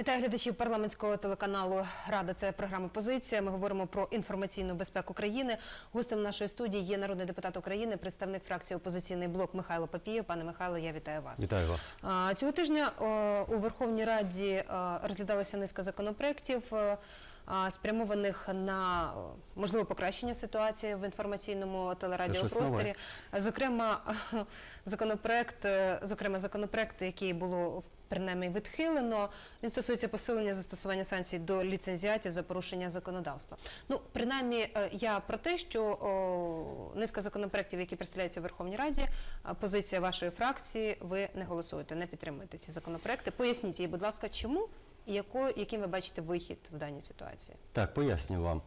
Вітаю глядачів парламентського телеканалу Рада. Це програма Позиція. Ми говоримо про інформаційну безпеку країни. Гостем нашої студії є народний депутат України, представник фракції Опозиційний блок Михайло Папієв. Пане Михайло, я вітаю вас. Вітаю вас. Цього тижня у Верховній Раді е, розглядалася низка законопроєктів, е, спрямованих на о, можливе покращення ситуації в інформаційному телерадіопросторі. Зокрема, законопроект, е, зокрема, законопроект, який було принаймні відхилено, він стосується посилення застосування санкцій до ліцензіатів за порушення законодавства. Ну, принаймні, е, я про те, що о, низка законопроектів, які представляються у Верховній Раді, позиція вашої фракції, ви не голосуєте, не підтримуєте ці законопроекти. Поясніть їй, будь ласка, чому і яким ви бачите вихід в даній ситуації? Так, пояснюю вам.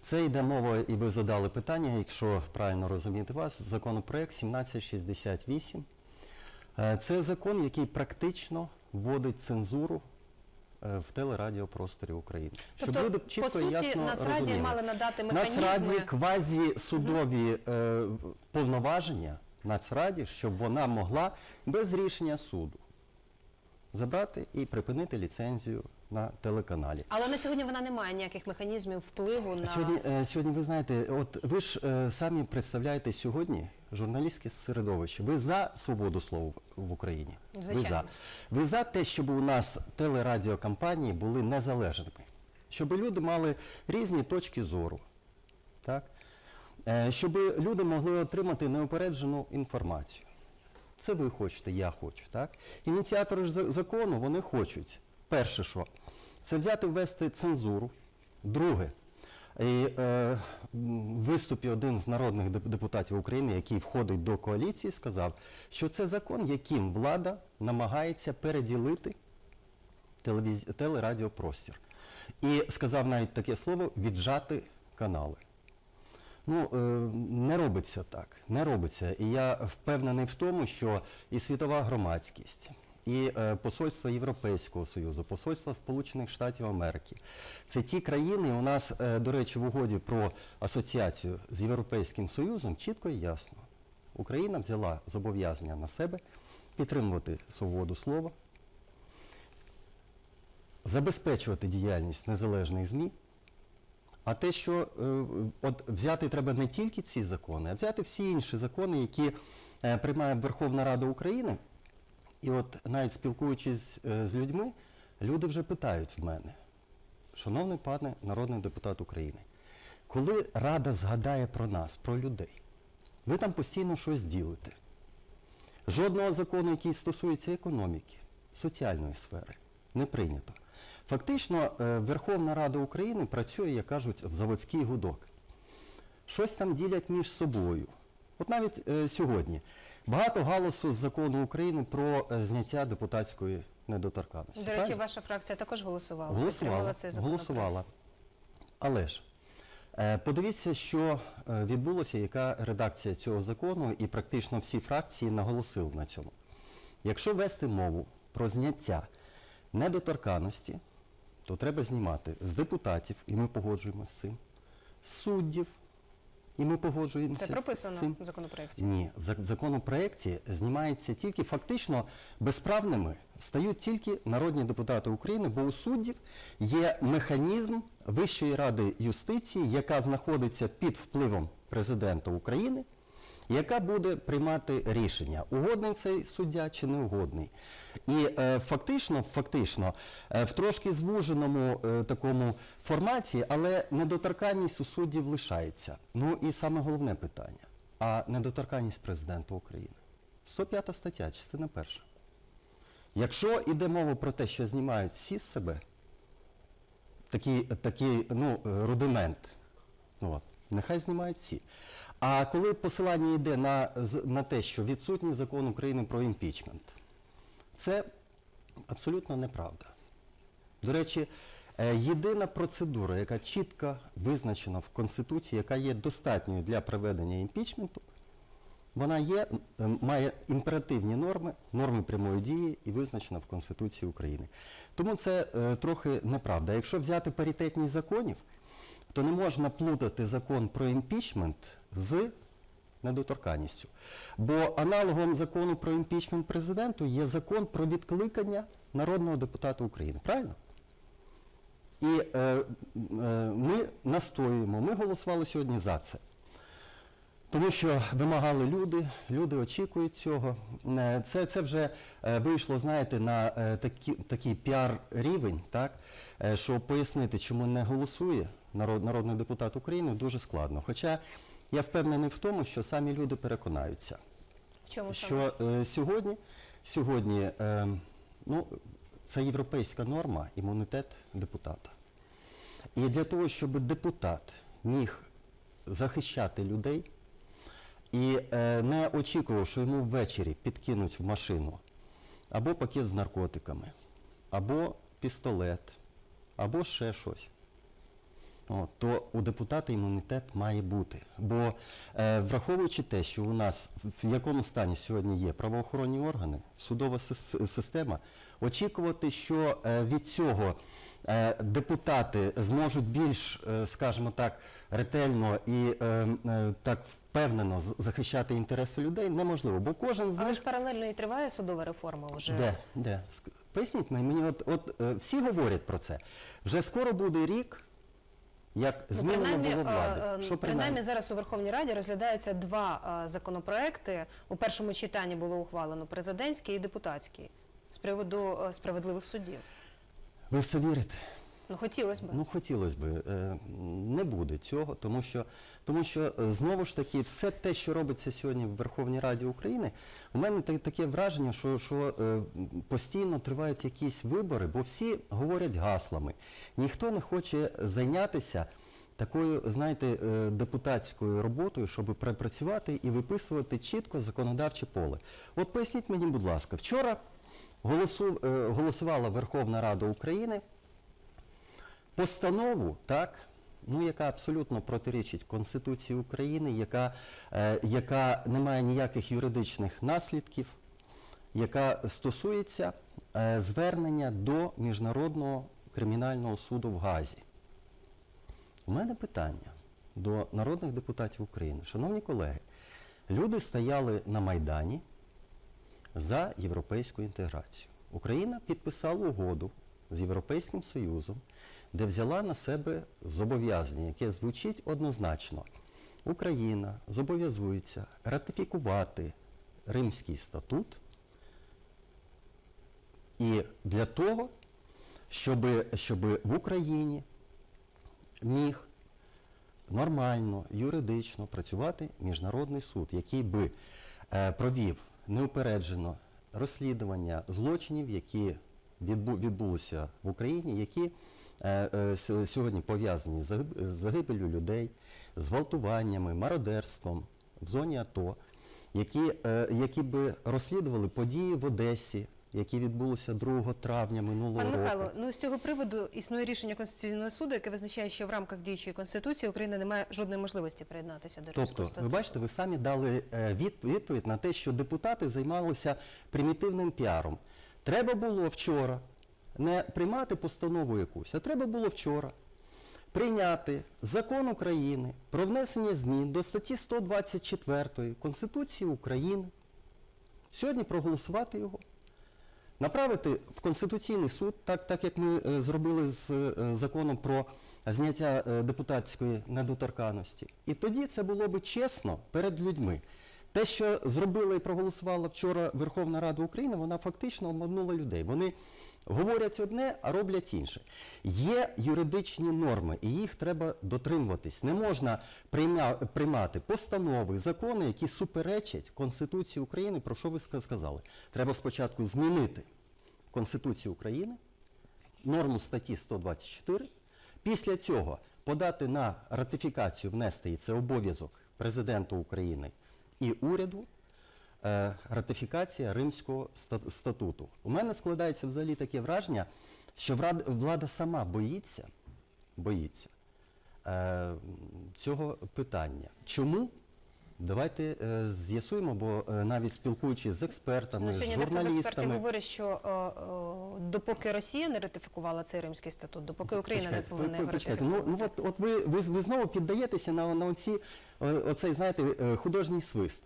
Це йде мова, і ви задали питання, якщо правильно розуміти вас, законопроект 1768. Е, Це закон, який практично вводить цензуру е, в телерадіопросторі України. Тобто, по суті, і ясно Нацраді розуміли. мали надати механізми. Нацраді квазісудові е, повноваження Нацраді, щоб вона могла без рішення суду забрати і припинити ліцензію на телеканалі. Але на сьогодні вона не має ніяких механізмів впливу на Сьогодні, е, сьогодні ви знаєте, от ви ж е, самі представляєте сьогодні журналістське середовище. Ви за свободу слова в Україні? Ви за. Ви за те, щоб у нас телерадіокомпанії були незалежними, щоб люди мали різні точки зору, так? Е, щоб люди могли отримати неупереджену інформацію. Це ви хочете, я хочу, так? Ініціатори ж закону вони хочуть. Перше, що це взяти ввести цензуру. Друге, і, е, в виступі один з народних депутатів України, який входить до коаліції, сказав, що це закон, яким влада намагається переділити телевіз... телерадіопростір. І сказав навіть таке слово віджати канали. Ну, е, не робиться так, не робиться. І я впевнений в тому, що і світова громадськість, і е, посольство Європейського Союзу, посольство Сполучених Штатів Америки. Це ті країни, у нас, е, до речі, в угоді про асоціацію з Європейським Союзом чітко і ясно. Україна взяла зобов'язання на себе підтримувати свободу слова, забезпечувати діяльність незалежних ЗМІ. А те, що е, от взяти треба не тільки ці закони, а взяти всі інші закони, які приймає Верховна Рада України. І от навіть спілкуючись е, з людьми, люди вже питають в мене, шановний пане народний депутат України, коли Рада згадає про нас, про людей, ви там постійно щось ділите. Жодного закону, який стосується економіки, соціальної сфери, не прийнято. Фактично, е, Верховна Рада України працює, як кажуть, в заводський гудок. Щось там ділять між собою. От навіть е, сьогодні багато галасу з закону України про е, зняття депутатської недоторканності. до речі, правильно? ваша фракція також голосувала. Голосувала, підтримала цей законопроект. голосувала. Але ж е, подивіться, що е, відбулося, яка редакція цього закону, і практично всі фракції наголосили на цьому. Якщо вести мову про зняття недоторканності, то треба знімати з депутатів, і ми погоджуємося з цим, з суддів, і ми погоджуємося Це прописано з цим. в законопроекті. Ні, в законопроєкті знімається тільки фактично безправними стають тільки народні депутати України, бо у суддів є механізм Вищої ради юстиції, яка знаходиться під впливом президента України, яка буде приймати рішення, угодний цей суддя чи не угодний. І е, фактично, фактично, е, в трошки звуженому е, такому форматі, але недоторканність у суддів лишається. Ну і саме головне питання: а недоторканність президента України? 105 стаття, частина перша. Якщо йде мова про те, що знімають всі з себе, такий, такий ну, е, рудимент, ну, от, нехай знімають всі. А коли посилання йде на, на те, що відсутній закон України про імпічмент, це абсолютно неправда. До речі, е, єдина процедура, яка чітко визначена в Конституції, яка є достатньою для проведення імпічменту, вона є, має імперативні норми, норми прямої дії і визначена в Конституції України. Тому це е, трохи неправда. Якщо взяти паритетність законів, то не можна плутати закон про імпічмент з недоторканністю. Бо аналогом закону про імпічмент президенту є закон про відкликання народного депутата України. Правильно? І е, е, ми настоюємо, ми голосували сьогодні за це. Тому що вимагали люди, люди очікують цього. Е, Це, це вже е, вийшло, знаєте, на е, такі, такий піар-рівень, так, що пояснити, чому не голосує народ, народний депутат України, дуже складно. Хоча я впевнений в тому, що самі люди переконаються, В чому що е, сьогодні, сьогодні е, ну, це європейська норма, імунітет депутата. І для того, щоб депутат міг захищати людей і е, не очікував, що йому ввечері підкинуть в машину або пакет з наркотиками, або пістолет, або ще щось. От, то у депутата імунітет має бути. Бо е, враховуючи те, що у нас в якому стані сьогодні є правоохоронні органи, судова система, очікувати, що е, від цього е, депутати зможуть більш, е, скажімо так, ретельно і е, е, так впевнено захищати інтереси людей, неможливо. Бо кожен з Але них ж паралельно і триває судова реформа вже. де? Де? Поясніть мені, мені от, от е, всі говорять про це. Вже скоро буде рік, як Ну, змінено було влади. е, Що принаймні зараз у Верховній Раді розглядаються два е, законопроекти. У першому читанні було ухвалено президентський і депутатський з приводу е, справедливих судів. Ви все вірите? Ну хотілося б. Ну, хотілося б. Е, Не буде цього, тому що, тому що е, знову ж таки, все те, що робиться сьогодні в Верховній Раді України, у мене таке враження, що, що е, постійно тривають якісь вибори, бо всі говорять гаслами. Ніхто не хоче зайнятися такою, знаєте, депутатською роботою, щоб працювати і виписувати чітко законодавче поле. От поясніть мені, будь ласка, вчора голосу, голосувала Верховна Рада України постанову, так, ну, яка абсолютно протирічить Конституції України, яка, е, яка не має ніяких юридичних наслідків, яка стосується е, звернення до Міжнародного кримінального суду в Газі. У мене питання до народних депутатів України. Шановні колеги, люди стояли на Майдані за європейську інтеграцію. Україна підписала угоду з Європейським Союзом, де взяла на себе зобов'язання, яке звучить однозначно. Україна зобов'язується ратифікувати Римський статут і для того, щоб, щоб в Україні міг нормально, юридично працювати міжнародний суд, який би е, провів неупереджено розслідування злочинів, які відбулися в Україні, які е, е, сьогодні пов'язані з загибелью людей, з гвалтуваннями, мародерством в зоні АТО, які, е, які би розслідували події в Одесі, які відбулися 2 травня минулого Пане року. Михайло, ну з цього приводу існує рішення Конституційного суду, яке визначає, що в рамках діючої конституції Україна не має жодної можливості приєднатися до Римського Тобто, ви бачите, ви самі дали відповідь на те, що депутати займалися примітивним піаром. Треба було вчора не приймати постанову якусь, а треба було вчора прийняти закон України про внесення змін до статті 124 Конституції України. Сьогодні проголосувати його. Направити в Конституційний суд, так, так як ми е, зробили з е, законом про зняття е, депутатської недоторканності. І тоді це було би чесно перед людьми. Те, що зробила і проголосувала вчора Верховна Рада України, вона фактично обманула людей. Вони говорять одне, а роблять інше. Є юридичні норми, і їх треба дотримуватись. Не можна приймати постанови, закони, які суперечать Конституції України, про що ви сказали. Треба спочатку змінити Конституцію України, норму статті 124, після цього подати на ратифікацію, внести, і це обов'язок президента України і уряду, е, ратифікація Римського статуту. У мене складається взагалі таке враження, що влада сама боїться, боїться е, цього питання. Чому? Давайте е, з'ясуємо, бо е, навіть спілкуючись з експертами, Ну, з сьогодні дехто з журналістами. говорить, що е, е, допоки Росія не ратифікувала цей римський статут, допоки Україна не Почекайте, повинна ви- його почекайте. Ну, ратифікувати. ну от, от ви, ви, ви знову піддаєтеся на, на оці, оцей, знаєте, е, художній свист.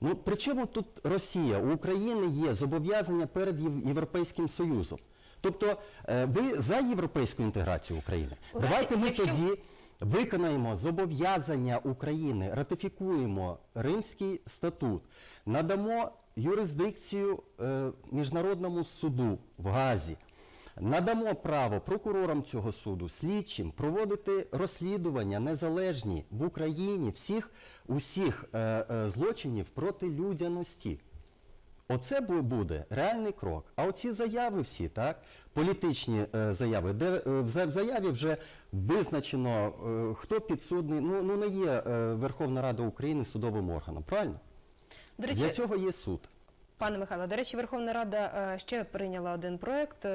Ну, при чому тут Росія? У України є зобов'язання перед Єв- Європейським Союзом. Тобто е, ви за європейську інтеграцію України. Давайте ми якщо- тоді виконаємо зобов'язання України, ратифікуємо Римський статут, надамо юрисдикцію е, міжнародному суду в Газі. Надамо право прокурорам цього суду, слідчим проводити розслідування незалежні в Україні всіх усіх е, е, злочинів проти людяності. Оце буде реальний крок. А оці заяви всі, так, політичні е, заяви, де е, в заяві вже визначено, е, хто підсудний, ну, ну не є е, Верховна Рада України судовим органом, правильно? До речі, Для цього є суд. Пане Михайло, до речі, Верховна Рада ще прийняла один проект,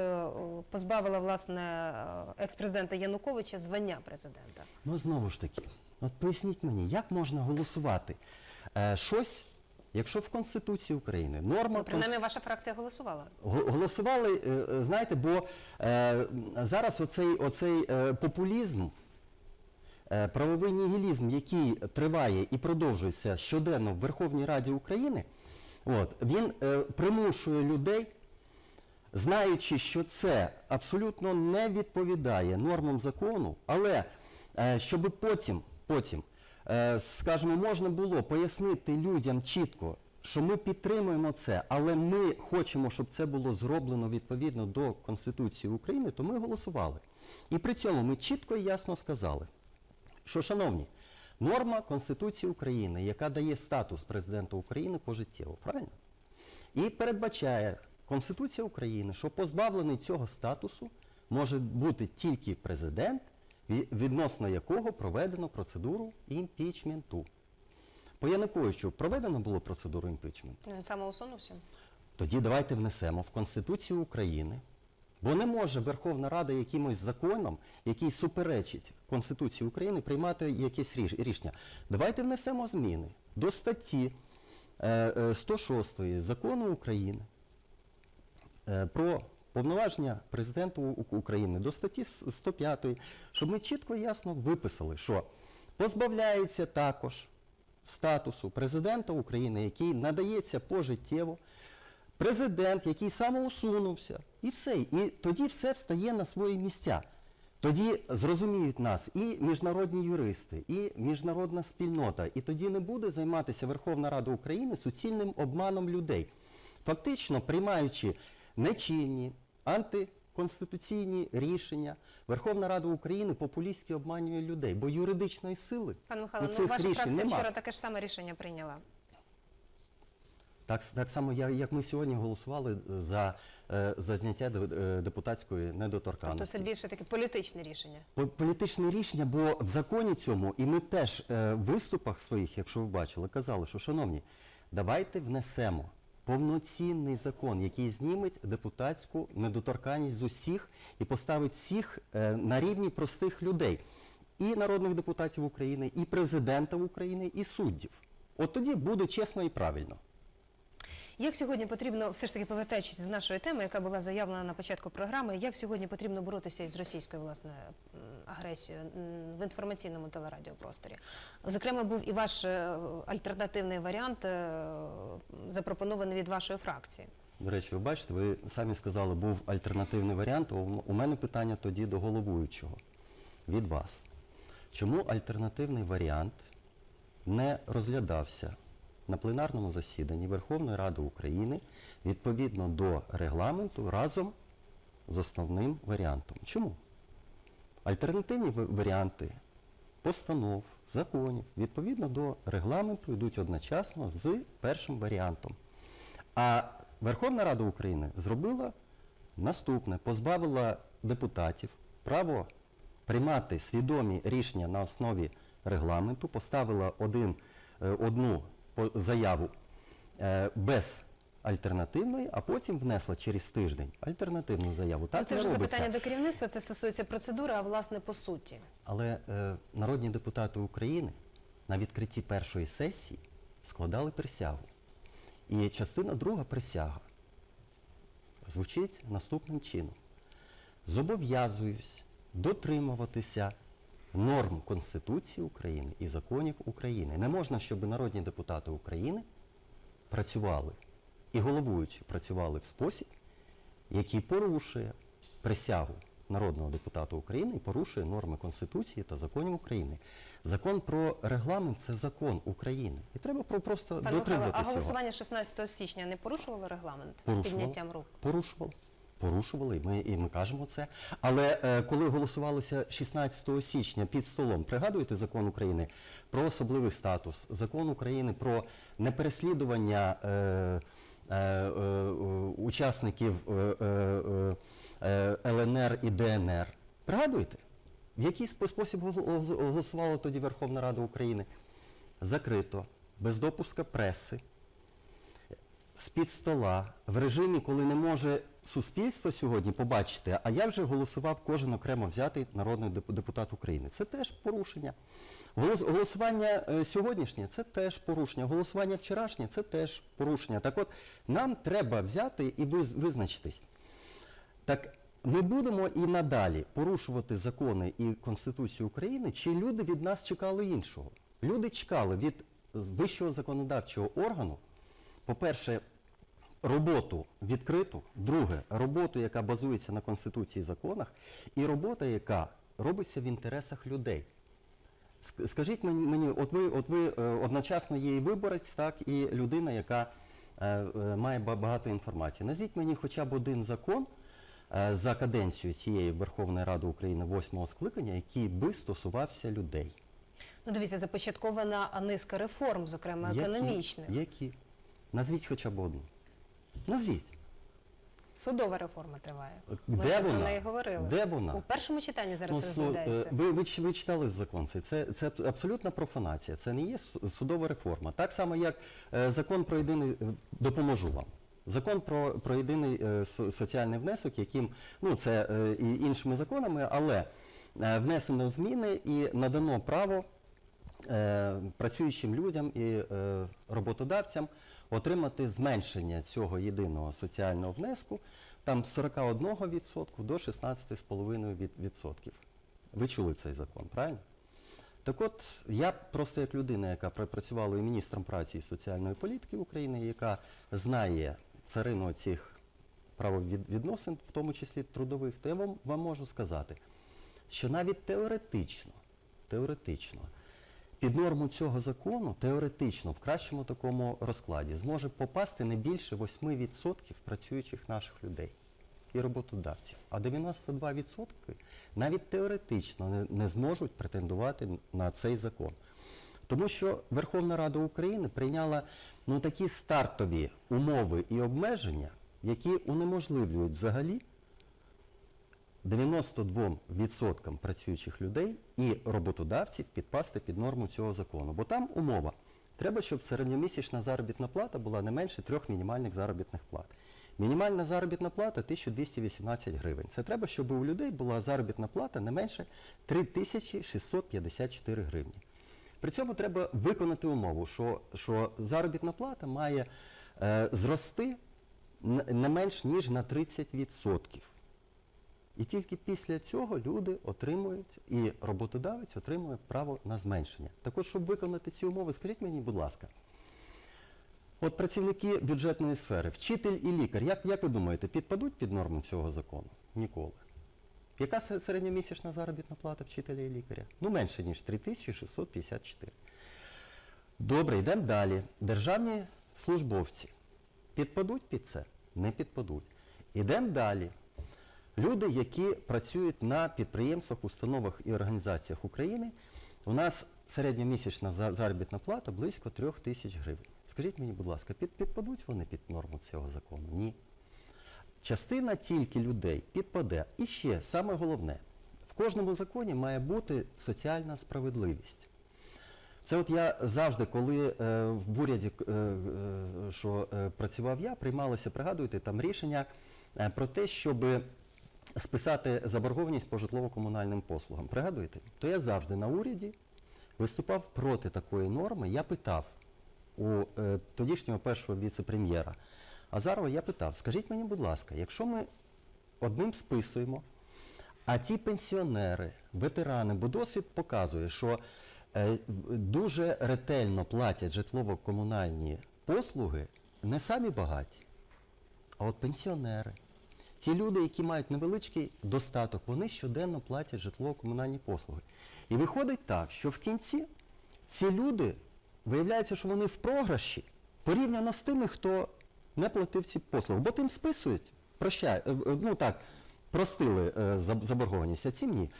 позбавила власне екс-президента Януковича звання президента. Ну знову ж таки, от поясніть мені, як можна голосувати е, щось, якщо в Конституції України норма Ну, принаймні, ваша фракція голосувала. Голосували, е, е, знаєте, бо е, зараз оцей, оцей популізм, правовий нігілізм, який триває і продовжується щоденно в Верховній Раді України, от, він е, примушує людей, знаючи, що це абсолютно не відповідає нормам закону, але е, щоб потім, потім скажімо, можна було пояснити людям чітко, що ми підтримуємо це, але ми хочемо, щоб це було зроблено відповідно до Конституції України, то ми голосували. І при цьому ми чітко і ясно сказали, що, шановні, норма Конституції України, яка дає статус президента України пожиттєво, правильно? І передбачає Конституція України, що позбавлений цього статусу може бути тільки президент, відносно якого проведено процедуру імпічменту. По Януковичу проведено було процедуру імпічменту. Він самоусунувся. Тоді давайте внесемо в Конституцію України, бо не може Верховна Рада якимось законом, який суперечить Конституції України, приймати якесь рішення. Давайте внесемо зміни до статті е, е, 106 закону України е, про повноваження президента України до статті 105, щоб ми чітко і ясно виписали, що позбавляється також статусу президента України, який надається пожиттєво, президент, який самоусунувся, і все. І тоді все встає на свої місця. Тоді зрозуміють нас і міжнародні юристи, і міжнародна спільнота. І тоді не буде займатися Верховна Рада України суцільним обманом людей, фактично приймаючи нечинні, антиконституційні рішення. Верховна Рада України популістськи обманює людей, бо юридичної сили Пане у Михайло, ну цих ваша рішень фракція нема. вчора таке ж саме рішення прийняла. Так, так само, я- як ми сьогодні голосували за, е, за зняття де- е, депутатської Тобто це більше таке політичне рішення. По- Політичне рішення, бо в законі цьому, і ми теж е, в виступах своїх, якщо ви бачили, казали, що шановні, давайте внесемо повноцінний закон, який зніметь депутатську недоторканність з усіх і поставить всіх е, на рівні простих людей, і народних депутатів України, і президента України, і суддів. От тоді буде чесно і правильно. Як сьогодні потрібно, все ж таки повертаючись до нашої теми, яка була заявлена на початку програми, як сьогодні потрібно боротися із російською власне агресією в інформаційному телерадіопросторі? Зокрема, був і ваш е, альтернативний варіант, е, запропонований від вашої фракції. До речі, ви бачите, ви самі сказали, був альтернативний варіант. У мене питання тоді до головуючого від вас. Чому альтернативний варіант не розглядався на пленарному засіданні Верховної Ради України відповідно до регламенту разом з основним варіантом? Чому? Альтернативні варіанти постанов, законів відповідно до регламенту йдуть одночасно з першим варіантом. А Верховна Рада України зробила наступне: позбавила депутатів право приймати свідомі рішення на основі регламенту, поставила один, е, одну заяву е, без альтернативної, а потім внесла через тиждень альтернативну заяву. Так ну, це вже запитання до керівництва, це стосується процедури, а власне по суті. Але е, народні депутати України на відкритті першої сесії складали присягу. І частина друга присяга звучить наступним чином: зобов'язуюсь дотримуватися норм Конституції України і законів України. Не можна, щоб народні депутати України працювали і головуючі працювали в спосіб, який порушує присягу народного депутата України і порушує норми Конституції та законів України. Закон про регламент це закон України. І треба про просто Михайло, а голосування 16 січня не порушувало регламент з підняттям рук? Порушували. Порушували, і ми, і ми кажемо це. Але е, коли голосувалося 16 січня під столом, пригадуєте закон України про особливий статус, закон України про непереслідування е, е, е, учасників е, е, е, ЛНР і ДНР. Пригадуєте? В який спосіб голосувала тоді Верховна Рада України? Закрито, без допуска преси з-під стола, в режимі, коли не може суспільство сьогодні побачити, а я вже голосував кожен окремо взятий народний деп- депутат України. Це теж порушення. Голос- Голосування е, сьогоднішнє це теж порушення. Голосування вчорашнє це теж порушення. Так от нам треба взяти і виз- визначитись. Так ми будемо і надалі порушувати закони і Конституцію України, чи люди від нас чекали іншого? Люди чекали від вищого законодавчого органу, по-перше, роботу відкриту, друге, роботу, яка базується на Конституції і законах, і робота, яка робиться в інтересах людей. Скажіть мені, от ви, от ви е, одночасно є і виборець, так, і людина, яка е, е, має багато інформації. Назвіть мені хоча б один закон за каденцію цієї Верховної Ради України восьмого скликання, який би стосувався людей. Ну, дивіться, започаткована низка реформ, зокрема економічних. Які? Які? Назвіть хоча б одну. Назвіть. Судова реформа триває. Де Ми вже вона? неї говорили. Де вона? У першому читанні зараз Ну, слу- розглядається. е, ви, ви, ч- ви читали закон цей. Це, це аб- абсолютна профанація. Це не є су- судова реформа. Так само, як е, закон про єдиний е, допоможу вам. Закон про, про єдиний е, со- соціальний внесок, яким ну це е, і іншими законами, але е, внесено зміни і надано право е, працюючим людям і е, роботодавцям отримати зменшення цього єдиного соціального внеску там з 41% до 16,5%. Ви чули цей закон, правильно? Так от, я просто як людина, яка працювала і міністром праці і соціальної політики України, яка знає царину цих правовідносин, в тому числі трудових, то я вам, вам можу сказати, що навіть теоретично, теоретично, під норму цього закону, теоретично, в кращому такому розкладі, зможе попасти не більше 8% працюючих наших людей і роботодавців. А 92% навіть теоретично не, зможуть претендувати на цей закон. Тому що Верховна Рада України прийняла ну, такі стартові умови і обмеження, які унеможливлюють взагалі 92% працюючих людей і роботодавців підпасти під норму цього закону. Бо там умова. Треба, щоб середньомісячна заробітна плата була не менше трьох мінімальних заробітних плат. Мінімальна заробітна плата 1218 гривень. Це треба, щоб у людей була заробітна плата не менше 3654 гривні. При цьому треба виконати умову, що, що заробітна плата має е, зрости не менш ніж на 30%. І тільки після цього люди отримують, і роботодавець отримує право на зменшення. Так от, щоб виконати ці умови, скажіть мені, будь ласка, от працівники бюджетної сфери, вчитель і лікар, як, як ви думаєте, підпадуть під норму цього закону? Ніколи. Яка середньомісячна заробітна плата вчителя і лікаря? Ну, менше, ніж 3654. Добре, йдемо далі. Державні службовці підпадуть під це? Не підпадуть. Ідемо далі. Люди, які працюють на підприємствах, установах і організаціях України, у нас середньомісячна заробітна плата близько трьох тисяч гривень. Скажіть мені, будь ласка, під, підпадуть вони під норму цього закону? Ні. Частина тільки людей підпаде. І ще саме головне, в кожному законі має бути соціальна справедливість. Це от я завжди, коли е, в уряді, е, е, що е, працював я, приймалося, пригадуєте, там рішення е, про те, щоб списати заборгованість по житлово-комунальним послугам. Пригадуєте? То я завжди на уряді виступав проти такої норми. Я питав у е, тодішнього першого віце-прем'єра Азарова, я питав, скажіть мені, будь ласка, якщо ми одним списуємо, а ті пенсіонери, ветерани, бо досвід показує, що е, дуже ретельно платять житлово-комунальні послуги не самі багаті, а от пенсіонери, ті люди, які мають невеличкий достаток, вони щоденно платять житлово-комунальні послуги. І виходить так, що в кінці ці люди виявляється, що вони в програші порівняно з тими, хто не платив ці послуги. Бо тим списують, прощай, е, е, ну так, простили е, заб- заборгованість, а цим ні.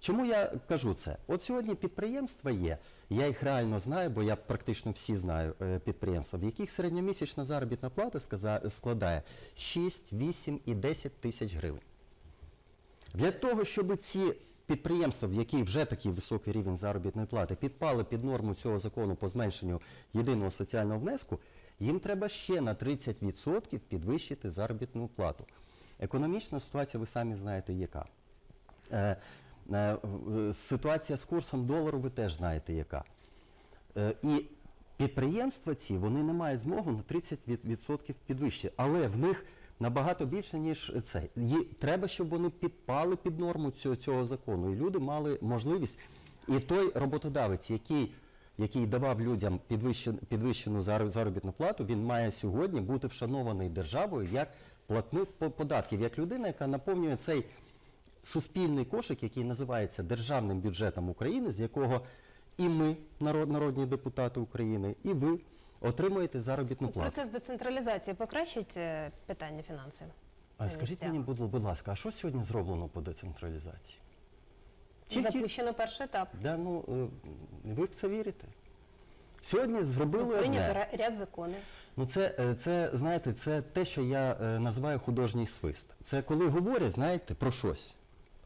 Чому я кажу це? От сьогодні підприємства є, я їх реально знаю, бо я практично всі знаю е, підприємства, в яких середньомісячна заробітна плата складає 6, 8 і 10 тисяч гривень. Для того, щоб ці підприємства, в яких вже такий високий рівень заробітної плати, підпали під норму цього закону по зменшенню єдиного соціального внеску, їм треба ще на 30% підвищити заробітну плату. Економічна ситуація, ви самі знаєте, яка. Е, е, Ситуація з курсом долару ви теж знаєте, яка. Е, І підприємства ці вони не мають змоги на 30% підвищити, але в них набагато більше, ніж це. Є, треба, щоб вони підпали під норму цього, цього закону, і люди мали можливість. І той роботодавець, який, який давав людям підвищену, підвищену заробітну плату, він має сьогодні бути вшанований державою як платник податків, як людина, яка наповнює цей суспільний кошик, який називається Державним бюджетом України, з якого і ми, народ, народні депутати України, і ви отримуєте заробітну плату. Процес децентралізації покращить е, питання фінансів? А скажіть мені, будь, ласка, а що сьогодні зроблено по децентралізації? Запущено перший етап. Да, ну, е, ви в це вірите? Сьогодні зробили Прийнято одне. ряд законів. Ну, це, е, це, знаєте, це те, що я е, називаю художній свист. Це коли говорять, знаєте, про щось,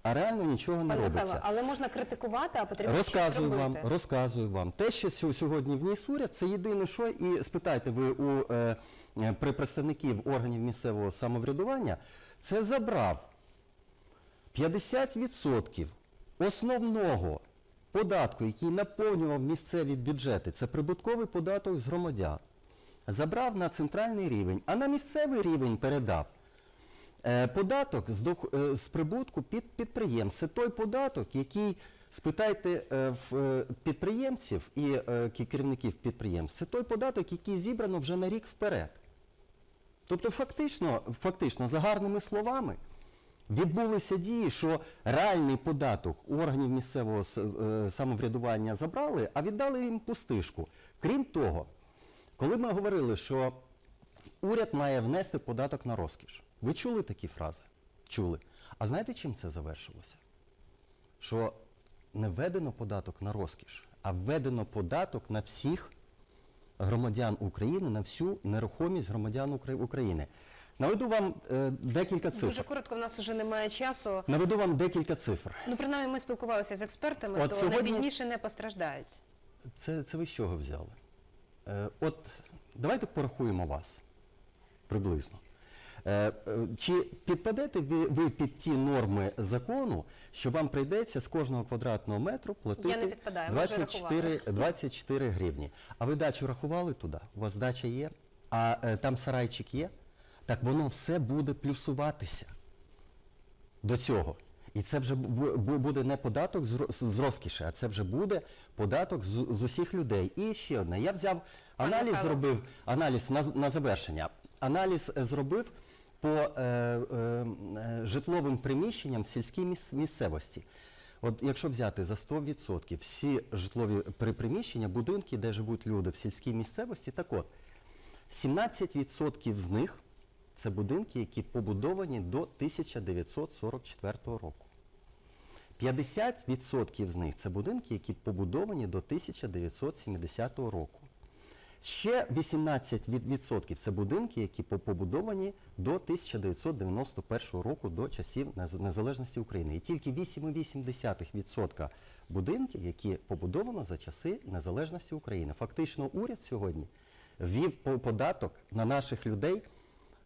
а реально нічого не Пане робиться. Михайло, але можна критикувати, а потрібно Розказую щось вам, розказую вам. Те, що сьо- сьогодні вніс уряд, це єдине що, і спитайте ви у е, е, при представників органів місцевого самоврядування, це забрав 50% основного податку, який наповнював місцеві бюджети, це прибутковий податок з громадян, забрав на центральний рівень, а на місцевий рівень передав Податок з, дох- е, з прибутку під підприємств. Це той податок, який, спитайте е, в е, підприємців і е, керівників підприємств, це той податок, який зібрано вже на рік вперед. Тобто, фактично, фактично, за гарними словами, відбулися дії, що реальний податок органів місцевого е, самоврядування забрали, а віддали їм пустишку. Крім того, коли ми говорили, що уряд має внести податок на розкіш, ви чули такі фрази? Чули. А знаєте, чим це завершилося? Що не введено податок на розкіш, а введено податок на всіх громадян України, на всю нерухомість громадян України. Наведу вам е, декілька Дуже коротко, в нас вже немає часу. Наведу вам декілька цифр. Ну, принаймні, ми спілкувалися з експертами, От то сьогодні- найбідніші не постраждають. Це, це ви з чого взяли? Е, от давайте порахуємо вас приблизно. Е, е, чи підпадете ви, під ті норми закону, що вам прийдеться з кожного квадратного метру платити Я не підпадаю, ми вже 24, 24 гривні? А ви дачу рахували туди? У вас дача є? А е, там сарайчик є? Так воно все буде плюсуватися до цього. І це вже бу- бу- буде не податок з розкіші, а це вже буде податок з, усіх людей. І ще одне. Я взяв аналіз, зробив аналіз на, на завершення. Аналіз зробив по е, е, е, житловим приміщенням в сільській міс- місцевості. От якщо взяти за 100% всі житлові при- приміщення, будинки, де живуть люди в сільській місцевості, так от 17% з них це будинки, які побудовані до 1944 року. 50% з них це будинки, які побудовані до 1970 року. Ще 18% це будинки, які побудовані до 1991 року, до часів незалежності України. І тільки 8,8% будинків, які побудовано за часи незалежності України. Фактично, уряд сьогодні ввів податок на наших людей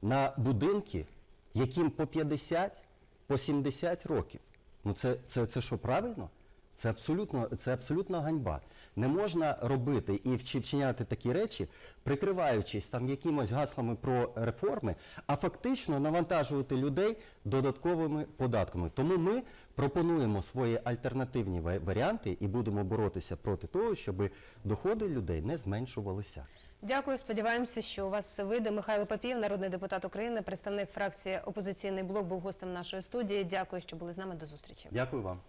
на будинки, яким по 50, по 70 років. Ну це, це, це що правильно? Це абсолютно, це абсолютно ганьба. Не можна робити і вчиняти такі речі, прикриваючись там якимось гаслами про реформи, а фактично навантажувати людей додатковими податками. Тому ми пропонуємо свої альтернативні варіанти і будемо боротися проти того, щоб доходи людей не зменшувалися. Дякую. Сподіваємося, що у вас вийде. Михайло Папів, народний депутат України, представник фракції Опозиційний блок, був гостем нашої студії. Дякую, що були з нами. До зустрічі. Дякую вам.